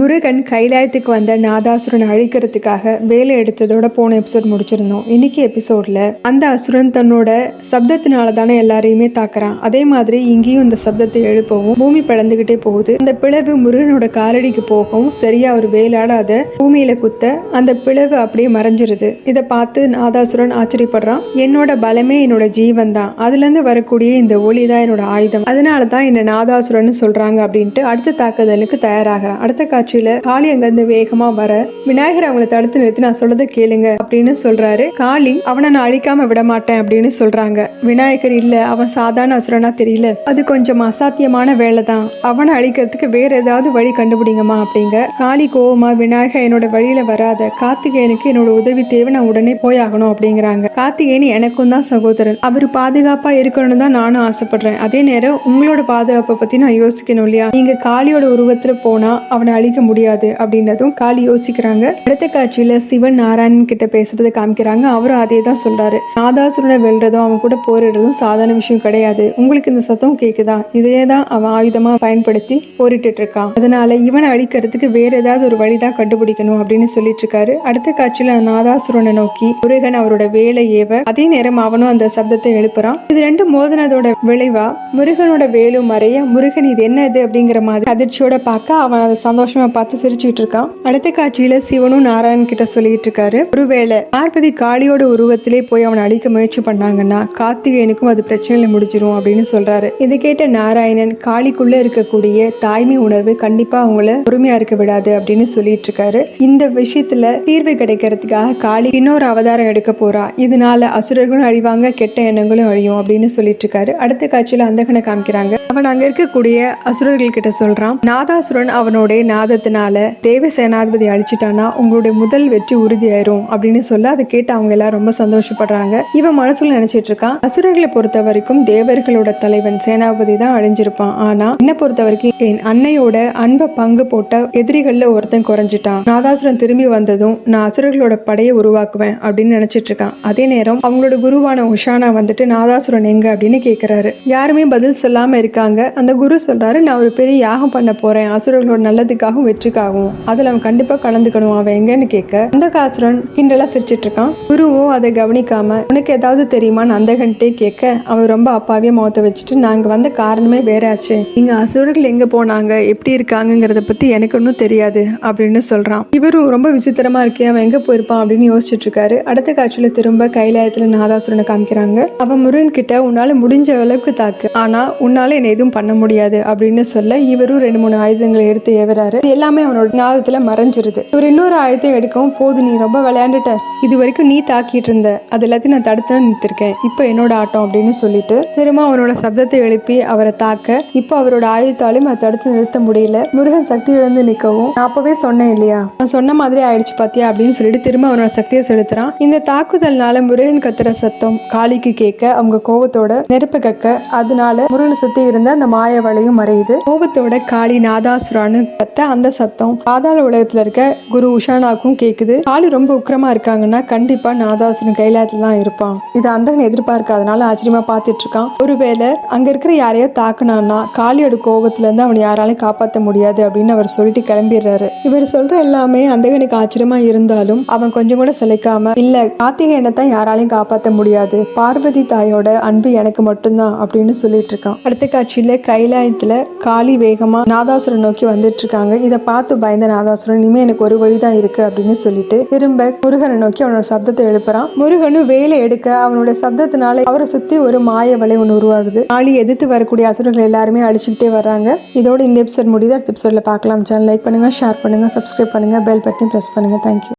முருகன் கைலாயத்துக்கு வந்த நாதாசுரன் அழிக்கிறதுக்காக வேலை எடுத்ததோட போன எபிசோட் முடிச்சிருந்தோம். இன்னைக்கு எபிசோட்ல அந்த அசுரன் தன்னோட சப்தத்தினால தானே எல்லாரையுமே தாக்குறான். அதே மாதிரி இங்கேயும் இந்த சப்தத்தை எழுப்பவும் பூமி பிளந்துகிட்டே போகுது. அந்த பிளவு முருகனோட காலடிக்கு போகவும் சரியா ஒரு வேலாட அதை பூமியில குத்த அந்த பிளவு அப்படியே மறைஞ்சிருது. இதை பார்த்து நாதாசுரன் ஆச்சரியப்படுறான். என்னோட பலமே என்னோட ஜீவன் தான் அதுல இருந்து வரக்கூடிய இந்த ஒளி தான் என்னோட ஆயுதம். அதனால தான் என்ன நாதாசுரன் சொல்றாங்க அப்படின்ட்டு அடுத்த தாக்குதலுக்கு தயாராகிறான். அடுத்த காட்சியில காளி அங்கிருந்து வேகமா வர விநாயகர் அவங்கள தடுத்து நிறுத்தி நான் சொல்றதை கேளுங்க அப்படின்னு சொல்றாரு. காளி அவனை நான் அழிக்காம விட மாட்டேன் அப்படின்னு சொல்றாங்க. விநாயகர் இல்ல அவன் சாதாரண அசுரனா தெரியல. அது கொஞ்சம் அசாத்தியமான வேலை தான் அவனை அழிக்கிறதுக்கு வேற ஏதாவது வழி கண்டுபிடிங்கம்மா அப்படிங்க. காளி கோவமா விநாயகர் என்னோட வழியில வராத. கார்த்திகேயனுக்கு என்னோட உதவி தேவை. நான் உடனே போயாகணும் அப்படிங்கிறாங்க. கார்த்திகேயன் எனக்கும் தான் சகோதரன். அவர் பாதுகாப்பா இருக்கணும்னு தான் நானும் ஆசைப்படுறேன். அதே நேரம் உங்களோட பாதுகாப்பை பத்தி நான் யோசிக்கணும் இல்லையா? நீங்க காளியோட உருவத்துல போனா அவனை அழிக்க முடியாது அப்படின்றதும் காளி யோசிக்கிறாங்க. அடுத்த காட்சியில சிவன் நாராயணன் கிட்ட பேசுறதை காமிக்கிறாங்க. அவரும் அதே தான் சொல்றாரு. நாதாசுரனை வெல்றதும் அவன் கூட போரிடுறதும் சாதாரண விஷயம் கிடையாது. உங்களுக்கு இந்த சத்தம் கேக்குதா? இதே தான் அவன் ஆயுதமா பயன்படுத்தி போரிட்டு இருக்கான் அதனால இவனை அழிக்கிறதுக்கு வேற ஏதாவது ஒரு வழிதான் கண்டுபிடிக்கணும் அப்படின்னு சொல்லிட்டு இருக்காரு அடுத்த காட்சியில நாதாசுரனை நோக்கி முருகன் அவரோட வேலை ஏவ அதே நேரம் அவனும் அந்த சப்தத்தை எழுப்புறான். இது ரெண்டு மோதனதோட விளைவா? முருகனோட வேலும் மறைய முருகன் இது என்ன இது அப்படிங்கிற மாதிரி அதிர்ச்சியோட பார்க்க அவன் சந்தோஷமா சந்தோஷமா பார்த்து சிரிச்சுட்டு இருக்கான் அடுத்த காட்சியில சிவனும் நாராயண் கிட்ட சொல்லிட்டு இருக்காரு ஒருவேளை பார்வதி காளியோட உருவத்திலே போய் அவனை அழிக்க முயற்சி பண்ணாங்கன்னா கார்த்திகேயனுக்கும் அது பிரச்சனையில முடிஞ்சிரும் அப்படின்னு சொல்றாரு. இதை கேட்ட நாராயணன் காளிக்குள்ள இருக்கக்கூடிய தாய்மை உணர்வு கண்டிப்பா அவங்கள பொறுமையா இருக்க விடாது அப்படின்னு சொல்லிட்டு இருக்காரு இந்த விஷயத்துல தீர்வு கிடைக்கிறதுக்காக காளி இன்னொரு அவதாரம் எடுக்க போறா. இதனால அசுரர்களும் அழிவாங்க கெட்ட எண்ணங்களும் அழியும் அப்படின்னு சொல்லிட்டு இருக்காரு அடுத்த காட்சியில அந்தகனை காமிக்கிறாங்க. அவன் அங்க இருக்கக்கூடிய அசுரர்கள் கிட்ட சொல்றான் நாதாசுரன் அவனுடைய விவாதத்தினால தேவ சேனாதிபதி அழிச்சிட்டானா உங்களுடைய முதல் வெற்றி உறுதியாயிரும் அப்படின்னு சொல்ல அதை கேட்டு அவங்க எல்லாம் ரொம்ப சந்தோஷப்படுறாங்க. இவன் மனசுல நினைச்சிட்டு இருக்கான் அசுரர்களை பொறுத்த வரைக்கும் தேவர்களோட தலைவன் சேனாபதி தான் அழிஞ்சிருப்பான். ஆனா என்ன பொறுத்த வரைக்கும் என் அன்னையோட அன்பை பங்கு போட்ட எதிரிகள்ல ஒருத்தன் குறைஞ்சிட்டான். நாதாசுரன் திரும்பி வந்ததும் நான் அசுரர்களோட படையை உருவாக்குவேன் அப்படின்னு நினைச்சிட்டு இருக்கான் அதே நேரம் அவங்களோட குருவான உஷானா வந்துட்டு நாதாசுரன் எங்க? அப்படின்னு கேக்குறாரு. யாருமே பதில் சொல்லாம இருக்காங்க. அந்த குரு சொல்றாரு நான் ஒரு பெரிய யாகம் பண்ண போறேன். அசுரர்களோட நல்லதுக்காக நல்லதுக்காகவும் வெற்றிக்காகவும் அதில் அவன் கண்டிப்பாக கலந்துக்கணும். அவன் எங்கன்னு கேட்க அந்த காசுரன் கிண்டலா சிரிச்சிட்டு இருக்கான் குருவோ அதை கவனிக்காம உனக்கு ஏதாவது தெரியுமான்னு அந்தகன்ட்டே கேட்க அவன் ரொம்ப அப்பாவியா முகத்தை வச்சுட்டு நாங்கள் வந்த காரணமே வேற ஆச்சு இங்க அசுரர்கள் எங்க போனாங்க? எப்படி இருக்காங்கங்கிறத பற்றி எனக்கு ஒன்றும் தெரியாது அப்படின்னு சொல்றான். இவரும் ரொம்ப விசித்திரமா இருக்கே அவன் எங்கே போயிருப்பான் அப்படின்னு யோசிச்சுட்டு இருக்காரு அடுத்த காட்சியில் திரும்ப கைலாயத்தில் நாதாசுரனை காமிக்கிறாங்க. அவன் முருகன் கிட்ட உன்னால முடிஞ்ச அளவுக்கு தாக்கு. ஆனால் உன்னால என்னை எதுவும் பண்ண முடியாது அப்படின்னு சொல்ல இவரும் ரெண்டு மூணு ஆயுதங்களை எடுத்து ஏவறாரு. எல்லாமே அவனோட நாதத்தில் மறைஞ்சிருது. இவர் இன்னொரு ஆயத்தை எடுக்கவும் போது நீ ரொம்ப விளையாண்டுட்ட. இது வரைக்கும் நீ தாக்கிட்டு இருந்த. அது எல்லாத்தையும் நான் தடுத்து நிறுத்திருக்கேன். இப்போ என்னோட ஆட்டம் அப்படின்னு சொல்லிட்டு திரும்ப அவனோட சப்தத்தை எழுப்பி அவரை தாக்க இப்போ அவரோட ஆயுதத்தாலையும் அதை தடுத்து நிறுத்த முடியல. முருகன் சக்தி இழந்து நிற்கவும் நான் அப்பவே சொன்னேன் இல்லையா? நான் சொன்ன மாதிரி ஆயிடுச்சு பாத்தியா? அப்படின்னு சொல்லிட்டு திரும்ப அவனோட சக்தியை செலுத்துறான். இந்த தாக்குதல்னால முருகன் கத்துற சத்தம் காளிக்கு கேட்க அவங்க கோவத்தோட நெருப்பு கக்க அதனால முருகனை சுத்தி இருந்த அந்த மாய வலையும் மறையுது. கோபத்தோட காளி நாதாசுரான்னு கத்த அந்த சத்தம். பாதாள உலகத்துல இருக்க குரு உஷானாக்கும் கேக்குது. காளி ரொம்ப உக்கிரமா இருக்காங்கன்னா கண்டிப்பா நாதாசுரன் கைலாயத்துல தான் இருப்பான். இது அந்தகன் எதிர்பார்க்காதனால ஆச்சரியமா பார்த்துட்டு இருக்கான் ஒருவேளை அங்க இருக்கிற யாரையோ தாக்குனான்னா காளியோட கோபத்துல இருந்து அவனை யாராலையும் காப்பாற்ற முடியாது அப்படின்னு அவர் சொல்லிட்டு கிளம்பிடுறாரு. இவர் சொல்ற எல்லாமே அந்தகனுக்கு ஆச்சரியமா இருந்தாலும் அவன் கொஞ்சம் கூட சிலைக்காம இல்ல கார்த்திகேயனை தான் யாராலையும் காப்பாற்ற முடியாது. பார்வதி தாயோட அன்பு எனக்கு மட்டும்தான் அப்படின்னு சொல்லிட்டு இருக்கான் அடுத்த காட்சியில கைலாயத்துல காளி வேகமா நாதாசுரன் நோக்கி வந்துட்டு இருக்காங்க இதை பார்த்து பயந்த நாதாசுரன் இனிமே எனக்கு ஒரு வழிதான் இருக்கு அப்படின்னு சொல்லிட்டு திரும்ப முருகனை நோக்கி அவனோட சப்தத்தை எழுப்புறான். முருகனும் வேலை எடுக்க அவனோட சப்தத்தினால அவரை சுத்தி ஒரு மாய வலை ஒன்று உருவாகுது. காளி எதிர்த்து வரக்கூடிய அசுரர்கள் எல்லாருமே அழிச்சுக்கிட்டே வர்றாங்க. இதோட இந்த எபிசோட் முடியுது. அடுத்த எபிசோட்ல பார்க்கலாம். சேனல் லைக் பண்ணுங்க ஷேர் பண்ணுங்க சப்ஸ்கிரைப் பண்ணுங்க பெல் பட்டன் ப்ரெஸ் பண்ணுங்க. Thank you